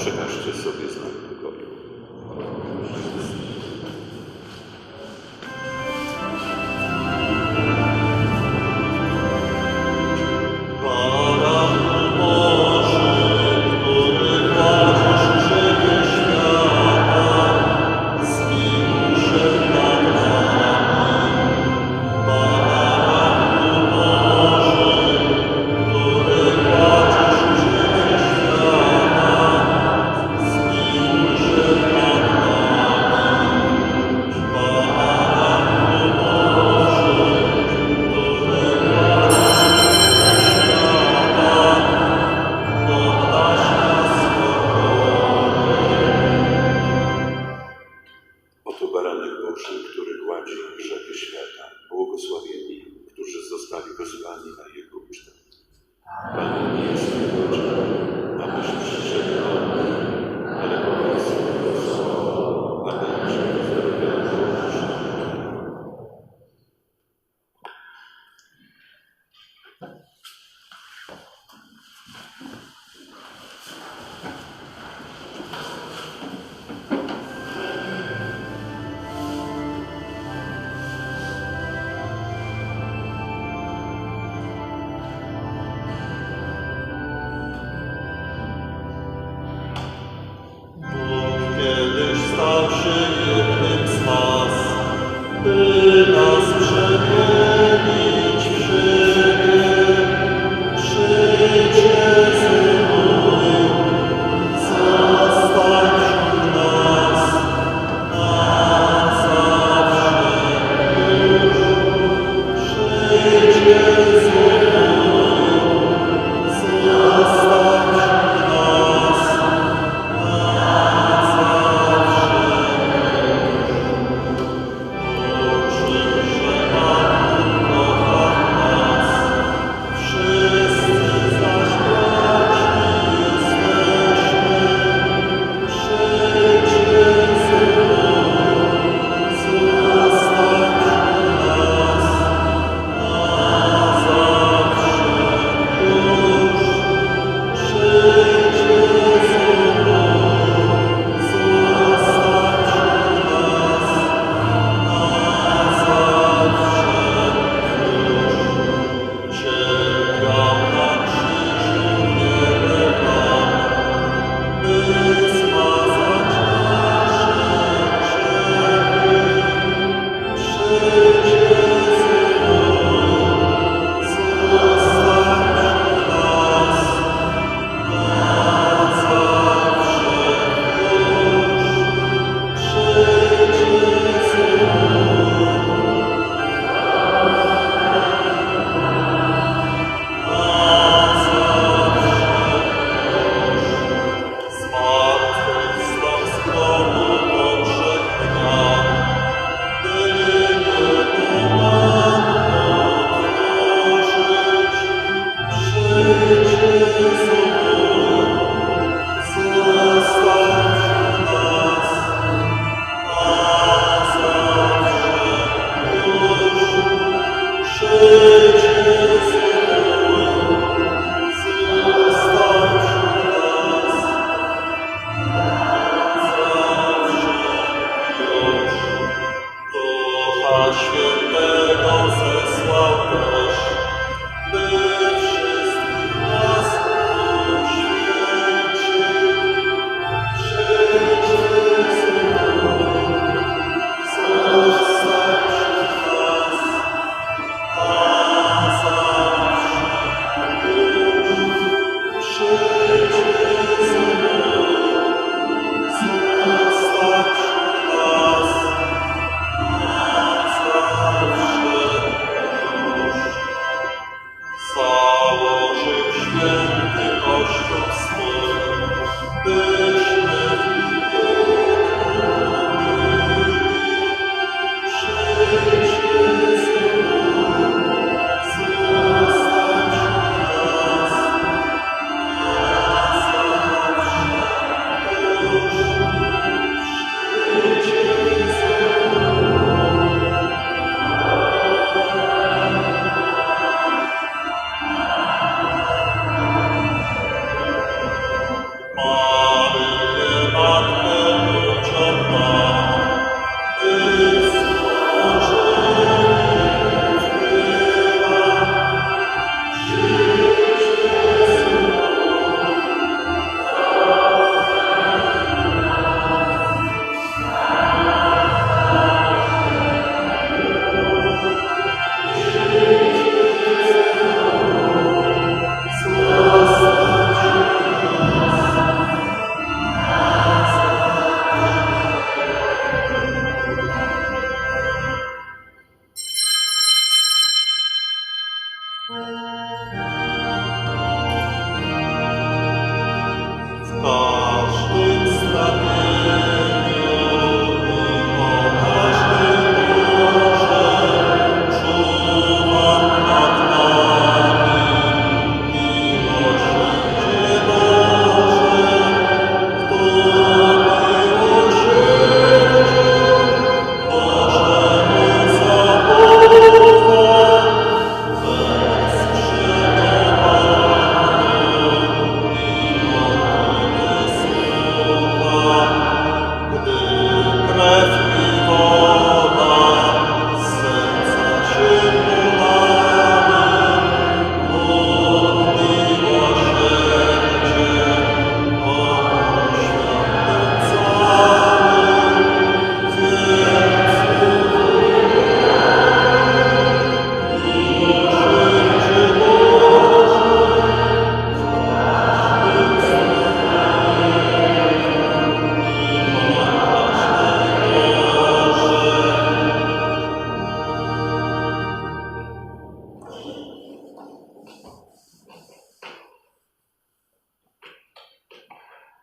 przekażcie sobie znak Pan Jesus.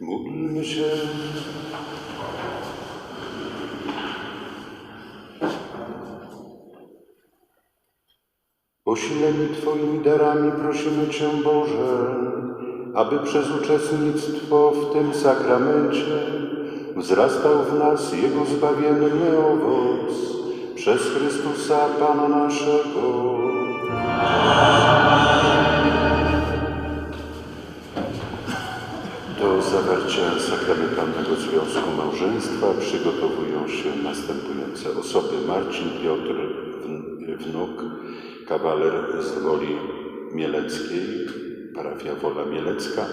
Módlmy się. Posileni Twoimi darami prosimy Cię, Boże, aby przez uczestnictwo w tym sakramencie wzrastał w nas Jego zbawienny owoc przez Chrystusa Pana naszego. Do zawarcia sakramentalnego związku małżeństwa przygotowują się następujące osoby. Marcin Piotr, wn- wnuk, kawaler z Woli Mieleckiej, parafia Wola Mielecka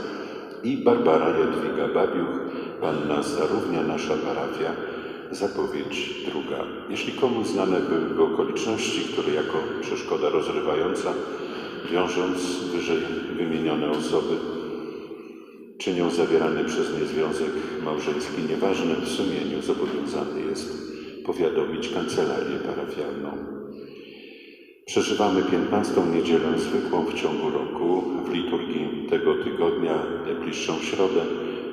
i Barbara Jadwiga Babiuch, panna Zarównia, nasza parafia, zapowiedź druga. Jeśli komuś znane były okoliczności, które jako przeszkoda rozrywająca, wiążąc wyżej wymienione osoby, czynią zawierany przez nie związek małżeński nieważnym w sumieniu zobowiązany jest powiadomić kancelarię parafialną. Przeżywamy 15. niedzielę zwykłą w ciągu roku. W liturgii tego tygodnia, najbliższą środę,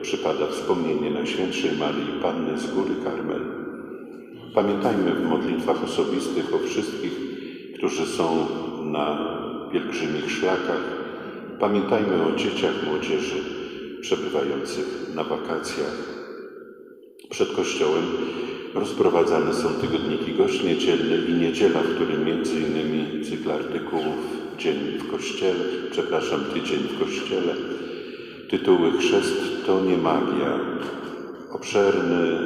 przypada wspomnienie Najświętszej Marii Panny z Góry Karmel. Pamiętajmy w modlitwach osobistych o wszystkich, którzy są na pielgrzymich szlakach. Pamiętajmy o dzieciach, młodzieży przebywających na wakacjach. Przed kościołem rozprowadzane są tygodniki Gość Niedzielny i Niedziela, w którym między innymi cykl artykułów Dzień w Kościele, przepraszam, Tydzień w Kościele, tytuły Chrzest to nie magia. Obszerny,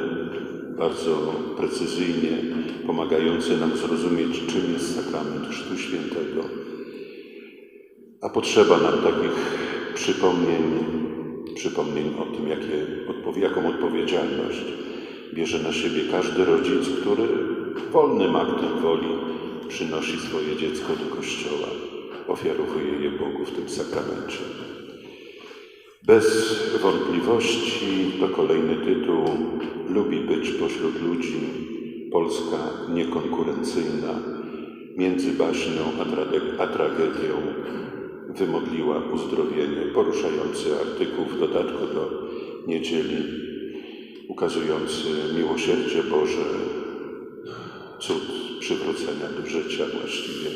bardzo precyzyjnie pomagający nam zrozumieć, czym jest sakrament Chrztu Świętego. A potrzeba nam takich przypomnień, przypomnień o tym, jakie, jaką odpowiedzialność bierze na siebie każdy rodzic, który wolnym aktem woli przynosi swoje dziecko do kościoła, ofiarowuje je Bogu w tym sakramencie. Bez wątpliwości to kolejny tytuł Lubi być pośród ludzi, Polska niekonkurencyjna, między baśnią a, a tragedią wymodliła uzdrowienie, poruszający artykuł w dodatku do niedzieli, ukazujący miłosierdzie Boże, cud przywrócenia do życia właściwie.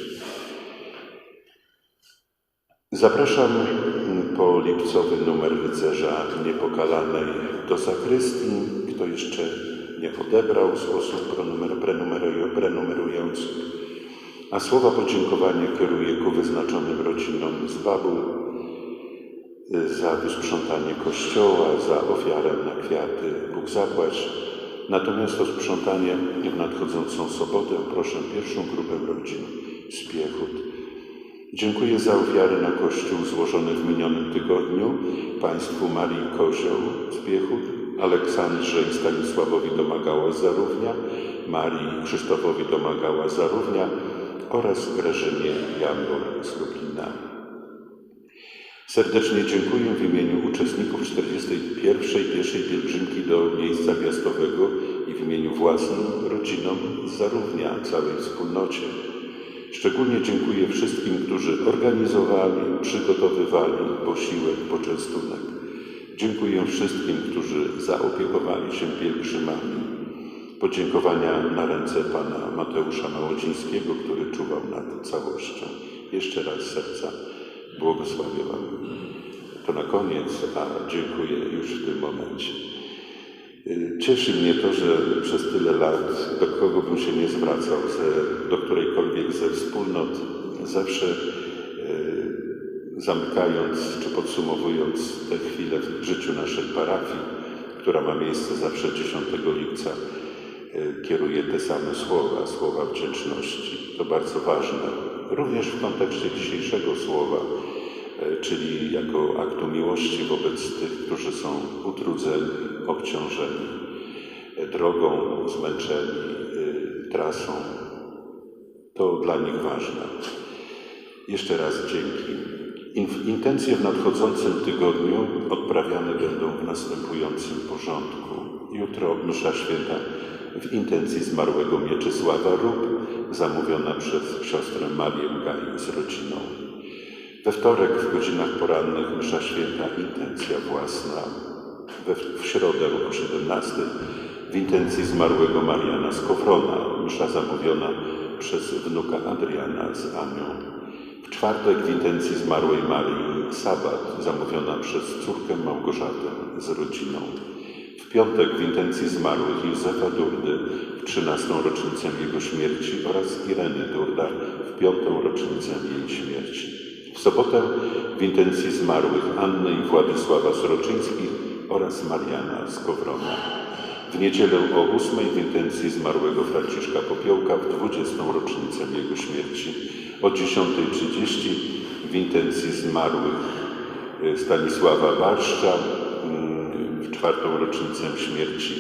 Zapraszam po lipcowy numer rycerza niepokalanej do zakrystii. Kto jeszcze nie odebrał z osób prenumer- prenumerują- prenumerujących. A słowa podziękowania kieruję ku wyznaczonym rodzinom z Babul y, za wysprzątanie kościoła, za ofiarę na kwiaty. Bóg zapłać. Natomiast o sprzątanie w nadchodzącą sobotę proszę pierwszą grupę rodzin z Piechut. Dziękuję za ofiary na Kościół złożone w minionym tygodniu Państwu Marii Kozioł z Piechut, Aleksandrze i Stanisławowi Domagała Zarównia, Marii Krzysztofowi Domagała Zarównia oraz Grażynie Jambor z Lublina. Serdecznie dziękuję w imieniu uczestników 41. pieszej pielgrzymki do miejsca miastowego i w imieniu własnym rodzinom Zarównia, całej wspólnocie. Szczególnie dziękuję wszystkim, którzy organizowali, przygotowywali posiłek, poczęstunek. Dziękuję wszystkim, którzy zaopiekowali się pielgrzymami. Podziękowania na ręce pana Mateusza Małodzińskiego, który czuwał nad całością. Jeszcze raz serca błogosławię wam. To na koniec, a dziękuję już w tym momencie. Cieszy mnie to, że przez tyle lat, do kogo bym się nie zwracał, ze, do którejkolwiek ze wspólnot, zawsze y, zamykając czy podsumowując te chwile w życiu naszej parafii, która ma miejsce zawsze 10 lipca, kieruję te same słowa, słowa wdzięczności. To bardzo ważne, również w kontekście dzisiejszego słowa, y, czyli jako aktu miłości wobec tych, którzy są utrudzeni, obciążeni y, drogą, zmęczeni y, trasą. To dla nich ważne. Jeszcze raz dzięki. In- Intencje w nadchodzącym tygodniu odprawiane będą w następującym porządku. Jutro msza święta w intencji zmarłego Mieczysława Rób, zamówiona przez siostrę Marię Gaj z rodziną. We wtorek w godzinach porannych msza święta intencja własna We, w środę o 17 w intencji zmarłego Mariana Skowrona, msza zamówiona przez wnuka Adriana z Anią. W czwartek w intencji zmarłej Marii sabat zamówiona przez córkę Małgorzatę z rodziną. W piątek w intencji zmarłych Józefa Durdy w 13. rocznicę jego śmierci oraz Ireny Durda w piątą rocznicę jej śmierci. W sobotę w intencji zmarłych Anny i Władysława Sroczyńskich oraz Mariana Skowrona. W niedzielę o 8 w intencji zmarłego Franciszka Popiołka w 20. rocznicę jego śmierci. O 10.30 w intencji zmarłych e, Stanisława Barszcza czwartą rocznicę śmierci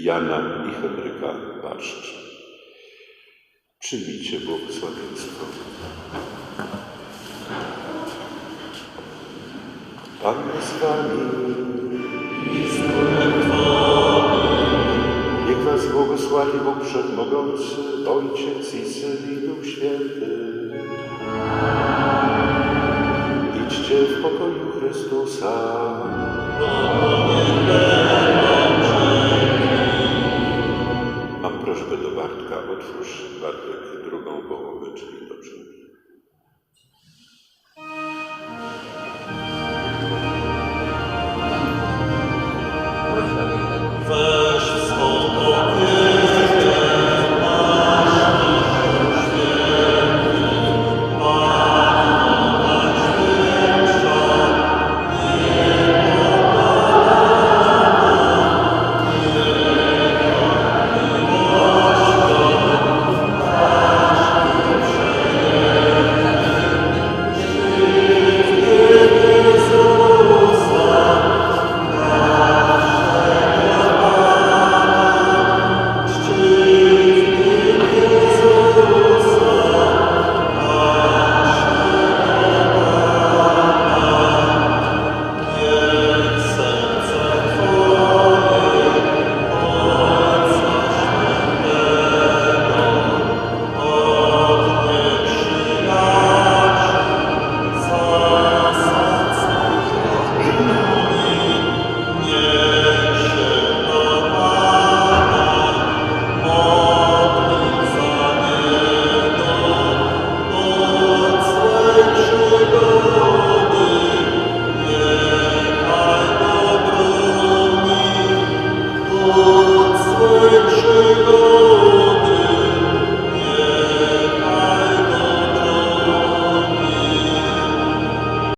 Jana i Henryka Barszcz. Przyjmijcie błogosławieństwo. Pan z wami. Niech was błogosławi Bóg Wszechmogący, Ojciec i Syn i Duch Święty. Idźcie w pokoju Chrystusa. czyli dobrze.